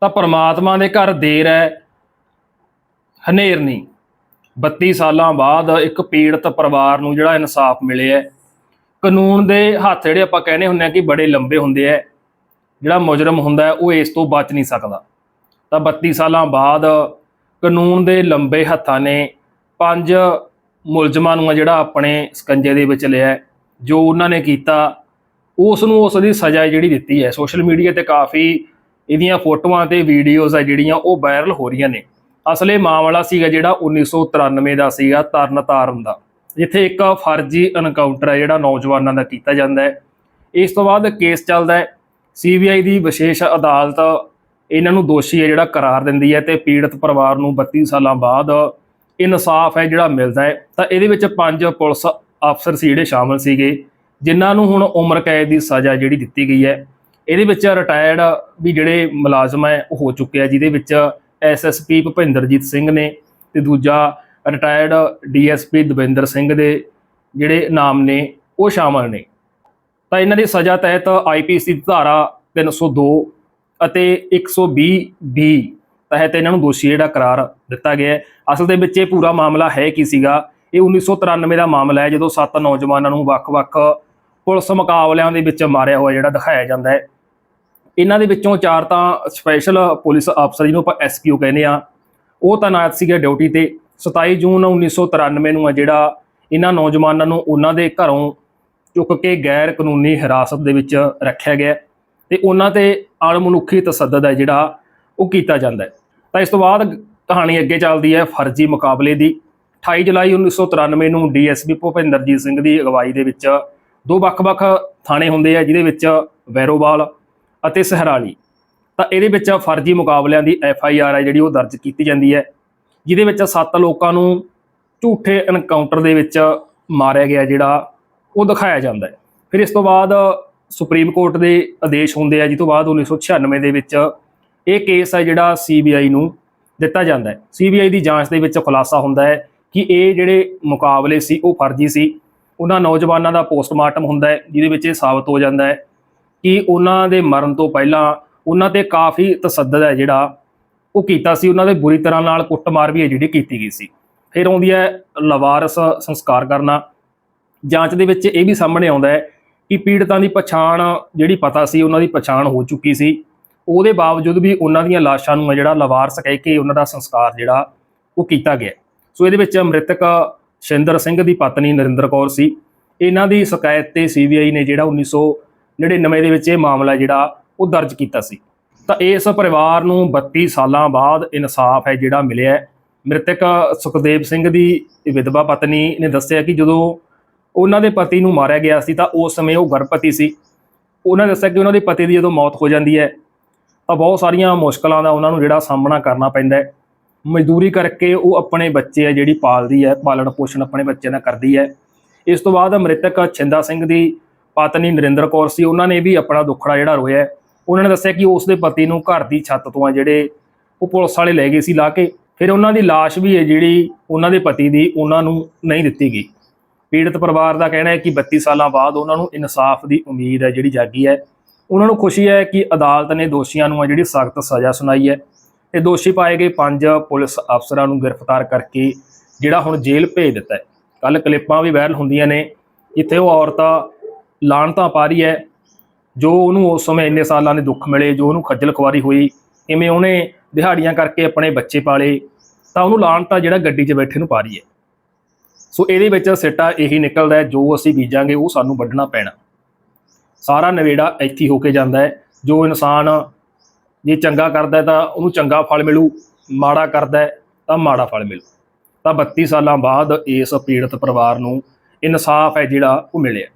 ਤਾਂ ਪਰਮਾਤਮਾ ਦੇ ਘਰ ਦੇਰ ਹੈ। ਹਨੇਰ ਨਹੀਂ। 32 ਸਾਲਾਂ ਬਾਅਦ ਇੱਕ ਪੀੜਤ ਪਰਿਵਾਰ ਨੂੰ ਜਿਹੜਾ ਇਨਸਾਫ ਮਿਲਿਆ ਹੈ। ਕਾਨੂੰਨ ਦੇ ਹੱਥ ਜਿਹੜੇ ਆਪਾਂ ਕਹਿੰਦੇ ਹੁੰਦੇ ਆ ਕਿ ਬੜੇ ਲੰਬੇ ਹੁੰਦੇ ਆ ਜਿਹੜਾ ਮੁਜਰਮ ਹੁੰਦਾ ਉਹ ਇਸ ਤੋਂ ਬਚ ਨਹੀਂ ਸਕਦਾ। ਤਾਂ 32 ਸਾਲਾਂ ਬਾਅਦ ਕਾਨੂੰਨ ਦੇ ਲੰਬੇ ਹੱਥਾਂ ਨੇ ਪੰਜ ਮੁਲਜ਼ਮਾਂ ਨੂੰ ਜਿਹੜਾ ਆਪਣੇ ਸਕੰਜੇ ਦੇ ਵਿੱਚ ਲਿਆ ਜੋ ਉਹਨਾਂ ਨੇ ਕੀਤਾ, ਉਸ ਨੂੰ ਉਸ ਦੀ ਸਜ਼ਾ ਜਿਹੜੀ ਦਿੱਤੀ ਹੈ। ਸੋਸ਼ਲ ਮੀਡੀਆ ਤੇ ਕਾਫੀ ਇਹਦੀਆਂ ਫੋਟੋਆਂ ਤੇ ਵੀਡੀਓਜ਼ ਆ ਜਿਹੜੀਆਂ ਉਹ ਵਾਇਰਲ ਹੋ ਰਹੀਆਂ ਨੇ। ਅਸਲੇ ਮਾਮਲਾ ਸੀਗਾ ਜਿਹੜਾ 1993 ਦਾ ਸੀਗਾ, ਤਰਨਤਾਰਨ ਦਾ। ਜਿੱਥੇ ਇੱਕ ਫਰਜ਼ੀ ਐਨਕਾਊਂਟਰ ਹੈ ਜਿਹੜਾ ਨੌਜਵਾਨਾਂ ਦਾ ਕੀਤਾ ਜਾਂਦਾ ਹੈ। ਇਸ ਤੋਂ ਬਾਅਦ ਕੇਸ ਚੱਲਦਾ ਹੈ। ਸੀਬੀਆਈ ਦੀ ਵਿਸ਼ੇਸ਼ ਅਦਾਲਤ ਇਹਨਾਂ ਨੂੰ ਦੋਸ਼ੀ ਹੈ ਜਿਹੜਾ ਕਰਾਰ ਦਿੰਦੀ ਹੈ ਤੇ ਪੀੜਤ ਪਰਿਵਾਰ ਨੂੰ 32 ਸਾਲਾਂ ਬਾਅਦ ਇਨਸਾਫ ਹੈ ਜਿਹੜਾ ਮਿਲਦਾ ਹੈ। ਤਾਂ ਇਹਦੇ ਵਿੱਚ ਪੰਜ ਪੁਲਿਸ ਅਫਸਰ ਸੀ ਜਿਹੜੇ ਸ਼ਾਮਲ ਸੀਗੇ, ਜਿਨ੍ਹਾਂ ਨੂੰ ਹੁਣ ਉਮਰ ਕੈਦ ਦੀ ਸਜ਼ਾ ਜਿਹੜੀ ਦਿੱਤੀ ਗਈ ਹੈ। ਇਹਦੇ ਵਿੱਚ ਰਿਟਾਇਰਡ ਵੀ ਜਿਹੜੇ ਮੁਲਾਜ਼ਮ ਹੈ, ਉਹ ਹੋ ਚੁੱਕੇ ਆ, ਜਿਹਦੇ ਵਿੱਚ ਐਸਐਸਪੀ ਭੁਪਿੰਦਰਜੀਤ ਸਿੰਘ ਨੇ ਤੇ ਦੂਜਾ ਰਿਟਾਇਰਡ ਡੀਐਸਪੀ ਦਵਿੰਦਰ ਸਿੰਘ ਦੇ ਜਿਹੜੇ ਨਾਮ ਨੇ, ਉਹ ਸ਼ਾਮਲ ਨੇ। ਤਾਂ ਇਹਨਾਂ ਦੀ ਸਜ਼ਾ ਤਹਿਤ ਆਈਪੀਸੀ ਦੀ ਧਾਰਾ 302 ਅਤੇ 120 ਬੀ ਤਹਿਤ ਇਹਨਾਂ ਨੂੰ ਦੋਸ਼ੀ ਜਿਹੜਾ ਕਰਾਰ ਦਿੱਤਾ ਗਿਆ ਅਸਲ ਦੇ ਵਿੱਚ ਇਹ ਪੂਰਾ ਮਾਮਲਾ ਹੈ ਕੀ ਸੀਗਾ? ਇਹ 1993 ਦਾ ਮਾਮਲਾ ਹੈ, ਜਦੋਂ ਸੱਤ ਨੌਜਵਾਨਾਂ ਨੂੰ ਵੱਖ-ਵੱਖ ਪੁਲਿਸ ਮੁਕਾਬਲਿਆਂ ਦੇ ਵਿੱਚ ਮਾਰਿਆ ਹੋਇਆ ਜਿਹੜਾ ਦਿਖਾਇਆ ਜਾਂਦਾ ਹੈ। ਇਹਨਾਂ ਦੇ ਵਿੱਚੋਂ ਚਾਰ ਤਾਂ ਸਪੈਸ਼ਲ ਪੁਲਿਸ ਅਫਸਰ ਜਿਹਨੂੰ ਆਪਾਂ ਐਸਪੀਓ ਕਹਿੰਦੇ ਆ ਉਹ ਤਾਇਨਾਤ ਸੀਗੇ ਡਿਊਟੀ ਤੇ। 27 ਜੂਨ 1993 ਨੂੰ ਆ ਜਿਹੜਾ ਇਹਨਾਂ ਨੌਜਵਾਨਾਂ ਨੂੰ ਉਹਨਾਂ ਦੇ ਘਰੋਂ ਚੁੱਕ ਕੇ ਗੈਰ ਕਾਨੂੰਨੀ ਹਿਰਾਸਤ ਦੇ ਵਿੱਚ ਰੱਖਿਆ ਗਿਆ ਤੇ ਉਹਨਾਂ ਤੇ ਅਣਮਨੁੱਖੀ ਤਸੱਦਦ ਹੈ ਜਿਹੜਾ ਉਹ ਕੀਤਾ ਜਾਂਦਾ ਹੈ। ਤਾਂ ਇਸ ਤੋਂ ਬਾਅਦ ਕਹਾਣੀ ਅੱਗੇ ਚੱਲਦੀ ਹੈ ਫਰਜ਼ੀ ਮੁਕਾਬਲੇ ਦੀ। 28 ਜੁਲਾਈ 1993 ਨੂੰ ਡੀਐਸਪੀ ਭੁਪਿੰਦਰਜੀਤ ਸਿੰਘ ਦੀ ਅਗਵਾਈ ਦੇ ਵਿੱਚ ਦੋ ਵੱਖ-ਵੱਖ ਥਾਣੇ ਹੁੰਦੇ ਆ, ਜਿਹਦੇ ਵਿੱਚ ਵੈਰੋਵਾਲ ਅਤੇ ਸਹਰਾਲੀ। ਤਾਂ ਇਹਦੇ ਵਿੱਚ ਫਰਜ਼ੀ ਮੁਕਾਬਲਿਆਂ ਦੀ ਐਫ ਆਈ ਆਰ ਹੈ, ਜਿਹੜੀ ਉਹ ਦਰਜ ਕੀਤੀ ਜਾਂਦੀ ਹੈ, ਜਿਹਦੇ ਵਿੱਚ ਸੱਤ ਲੋਕਾਂ ਨੂੰ ਝੂਠੇ ਐਨਕਾਊਂਟਰ ਦੇ ਵਿੱਚ ਮਾਰਿਆ ਗਿਆ, ਜਿਹੜਾ ਉਹ ਦਿਖਾਇਆ ਜਾਂਦਾ ਹੈ। ਫਿਰ ਇਸ ਤੋਂ ਬਾਅਦ ਸੁਪਰੀਮ ਕੋਰਟ ਦੇ ਆਦੇਸ਼ ਹੁੰਦੇ ਆ ਜਿਸ ਤੋਂ ਬਾਅਦ 1996 ਦੇ ਵਿੱਚ ਇਹ ਕੇਸ ਹੈ, ਜਿਹੜਾ ਸੀਬੀਆਈ ਨੂੰ ਦਿੱਤਾ ਜਾਂਦਾ ਹੈ। ਸੀਬੀਆਈ ਦੀ ਜਾਂਚ ਦੇ ਵਿੱਚ ਖੁਲਾਸਾ ਹੁੰਦਾ ਹੈ ਕਿ ਇਹ ਜਿਹੜੇ ਮੁਕਾਬਲੇ ਸੀ, ਉਹ ਫਰਜ਼ੀ ਸੀ। ਉਹਨਾਂ ਨੌਜਵਾਨਾਂ ਦਾ ਪੋਸਟਮਾਰਟਮ ਹੁੰਦਾ ਹੈ, ਜਿਹਦੇ ਵਿੱਚ ਇਹ ਸਾਬਤ ਹੋ ਜਾਂਦਾ ਹੈ ਕਿ ਉਹਨਾਂ ਦੇ ਮਰਨ ਤੋਂ ਪਹਿਲਾਂ ਉਹਨਾਂ ਤੇ ਕਾਫੀ ਤਸੱਦਦ ਹੈ ਜਿਹੜਾ ਉਹ ਕੀਤਾ ਸੀ, ਉਹਨਾਂ ਦੇ ਬੁਰੀ ਤਰ੍ਹਾਂ ਨਾਲ ਕੁੱਟਮਾਰ ਵੀ ਹੈ ਜਿਹੜੀ ਕੀਤੀ ਗਈ ਸੀ। ਫਿਰ ਆਉਂਦੀ ਹੈ ਲਵਾਰਸ ਸੰਸਕਾਰ ਕਰਨਾ। ਜਾਂਚ ਦੇ ਵਿੱਚ ਇਹ ਵੀ ਸਾਹਮਣੇ ਆਉਂਦਾ ਹੈ ਕਿ ਪੀੜਤਾਂ ਦੀ ਪਛਾਣ ਜਿਹੜੀ ਪਤਾ ਸੀ, ਉਹਨਾਂ ਦੀ ਪਛਾਣ ਹੋ ਚੁੱਕੀ ਸੀ। ਉਹਦੇ ਬਾਵਜੂਦ ਵੀ ਉਹਨਾਂ ਦੀਆਂ ਲਾਸ਼ਾਂ ਨੂੰ ਹੈ ਜਿਹੜਾ ਲਵਾਰਸ ਕਹਿ ਕੇ ਉਹਨਾਂ ਦਾ ਸੰਸਕਾਰ ਜਿਹੜਾ ਉਹ ਕੀਤਾ ਗਿਆ। ਸੋ ਇਹਦੇ ਵਿੱਚ ਮ੍ਰਿਤਕ ਸ਼ਿੰਦਰ ਸਿੰਘ ਦੀ ਪਤਨੀ ਨਰਿੰਦਰ ਕੌਰ ਸੀ। ਇਹਨਾਂ ਦੀ ਸ਼ਿਕਾਇਤ ਤੇ ਸੀਬੀਆਈ ਨੇ ਜਿਹੜਾ 1999 ਦੇ ਵਿੱਚ ਇਹ ਮਾਮਲਾ ਜਿਹੜਾ ਉਹ ਦਰਜ ਕੀਤਾ ਸੀ। ਤਾਂ ਇਸ ਪਰਿਵਾਰ ਨੂੰ 32 ਸਾਲਾਂ ਬਾਅਦ ਇਨਸਾਫ ਹੈ ਜਿਹੜਾ ਮਿਲਿਆ ਮ੍ਰਿਤਕ ਸੁਖਦੇਵ ਸਿੰਘ ਦੀ ਵਿਧਵਾ ਪਤਨੀ ਨੇ ਦੱਸਿਆ ਕਿ ਜਦੋਂ ਉਹਨਾਂ ਦੇ ਪਤੀ ਨੂੰ ਮਾਰਿਆ ਗਿਆ ਸੀ ਤਾਂ ਉਸ ਸਮੇਂ ਉਹ ਗਰਭਵਤੀ ਸੀ। ਉਹਨਾਂ ਨੇ ਦੱਸਿਆ ਕਿ ਉਹਨਾਂ ਦੇ ਪਤੀ ਦੀ ਜਦੋਂ ਮੌਤ ਹੋ ਜਾਂਦੀ ਹੈ ਤਾਂ ਬਹੁਤ ਸਾਰੀਆਂ ਮੁਸ਼ਕਲਾਂ ਦਾ ਉਹਨਾਂ ਨੂੰ ਜਿਹੜਾ ਸਾਹਮਣਾ ਕਰਨਾ ਪੈਂਦਾ ਹੈ। ਮਜ਼ਦੂਰੀ ਕਰਕੇ ਉਹ ਆਪਣੇ ਬੱਚੇ ਆ ਜਿਹੜੀ ਪਾਲਦੀ ਹੈ ਪਾਲਣ ਪੋਸ਼ਣ ਆਪਣੇ ਬੱਚਿਆਂ ਦਾ ਕਰਦੀ ਹੈ ਇਸ ਤੋਂ ਬਾਅਦ ਮ੍ਰਿਤਕ ਛਿੰਦਾ ਸਿੰਘ ਦੀ ਪਤਨੀ ਨਰਿੰਦਰ ਕੌਰ ਸੀ, ਉਹਨਾਂ ਨੇ ਵੀ ਆਪਣਾ ਦੁੱਖੜਾ ਜਿਹੜਾ ਰੋਇਆ ਉਹਨਾਂ ਨੇ ਦੱਸਿਆ ਕਿ ਉਸ ਦੇ ਪਤੀ ਨੂੰ ਘਰ ਦੀ ਛੱਤ ਤੋਂ ਆ ਜਿਹੜੇ ਉਹ ਪੁਲਿਸ ਵਾਲੇ ਲੈ ਗਏ ਸੀ ਲਾ ਕੇ, ਫਿਰ ਉਹਨਾਂ ਦੀ ਲਾਸ਼ ਵੀ ਹੈ ਜਿਹੜੀ ਉਹਨਾਂ ਦੇ ਪਤੀ ਦੀ ਉਹਨਾਂ ਨੂੰ ਨਹੀਂ ਦਿੱਤੀ ਗਈ। ਪੀੜਤ ਪਰਿਵਾਰ ਦਾ ਕਹਿਣਾ ਹੈ ਕਿ 32 ਸਾਲਾਂ ਬਾਅਦ ਉਹਨਾਂ ਨੂੰ ਇਨਸਾਫ ਦੀ ਉਮੀਦ ਹੈ ਜਿਹੜੀ ਜਾਗੀ ਹੈ। ਉਹਨਾਂ ਨੂੰ ਖੁਸ਼ੀ ਹੈ ਕਿ ਅਦਾਲਤ ਨੇ ਦੋਸ਼ੀਆਂ ਨੂੰ ਆ ਜਿਹੜੀ ਸਖਤ ਸਜ਼ਾ ਸੁਣਾਈ ਹੈ। ਤੇ ਦੋਸ਼ੀ ਪਾਏ ਗਏ ਪੰਜ ਪੁਲਿਸ ਅਫਸਰਾਂ ਨੂੰ ਗ੍ਰਿਫਤਾਰ ਕਰਕੇ ਜਿਹੜਾ ਹੁਣ ਜੇਲ੍ਹ ਭੇਜ ਦਿੱਤਾ ਹੈ। ਕੱਲ ਕਲਿੱਪਾਂ ਵੀ ਵਾਇਰਲ ਹੁੰਦੀਆਂ ਨੇ। ਜਿੱਥੇ ਉਹ ਔਰਤ ਲਾਣਤਾਂ ਪਾ ਰਹੀ ਹੈ। ਜੋ ਉਹਨੂੰ ਉਸ ਸਮੇਂ ਇੰਨੇ ਸਾਲਾਂ ਦੇ ਦੁੱਖ ਮਿਲੇ, ਜੋ ਉਹਨੂੰ ਖੱਜਲ ਖੁਆਰੀ ਹੋਈ, ਕਿਵੇਂ ਉਹਨੇ ਦਿਹਾੜੀਆਂ ਕਰਕੇ ਆਪਣੇ ਬੱਚੇ ਪਾਲੇ, ਤਾਂ ਉਹਨੂੰ ਲਾਣਤਾਂ ਜਿਹੜਾ ਗੱਡੀ 'ਚ ਬੈਠੇ ਨੂੰ ਪਾ ਰਹੀ ਹੈ। ਸੋ ਇਹਦੇ ਵਿੱਚ ਸਿੱਟਾ ਇਹੀ ਨਿਕਲਦਾ ਹੈ, ਜੋ ਅਸੀਂ ਬੀਜਾਂਗੇ ਉਹ ਸਾਨੂੰ ਵੱਢਣਾ ਪੈਣਾ। ਸਾਰਾ ਨਵੇੜਾ ਇੱਥੇ ਹੋ ਕੇ ਜਾਂਦਾ ਹੈ। ਜੋ ਇਨਸਾਨ ਜੇ ਚੰਗਾ ਕਰਦਾ ਤਾਂ ਉਹਨੂੰ ਚੰਗਾ ਫਲ ਮਿਲੂ, ਮਾੜਾ ਕਰਦਾ ਤਾਂ ਮਾੜਾ ਫਲ ਮਿਲੂ। ਤਾਂ 32 ਸਾਲਾਂ ਬਾਅਦ ਇਸ ਪੀੜਤ ਪਰਿਵਾਰ ਨੂੰ ਇਨਸਾਫ ਹੈ ਜਿਹੜਾ ਉਹ ਮਿਲਿਆ।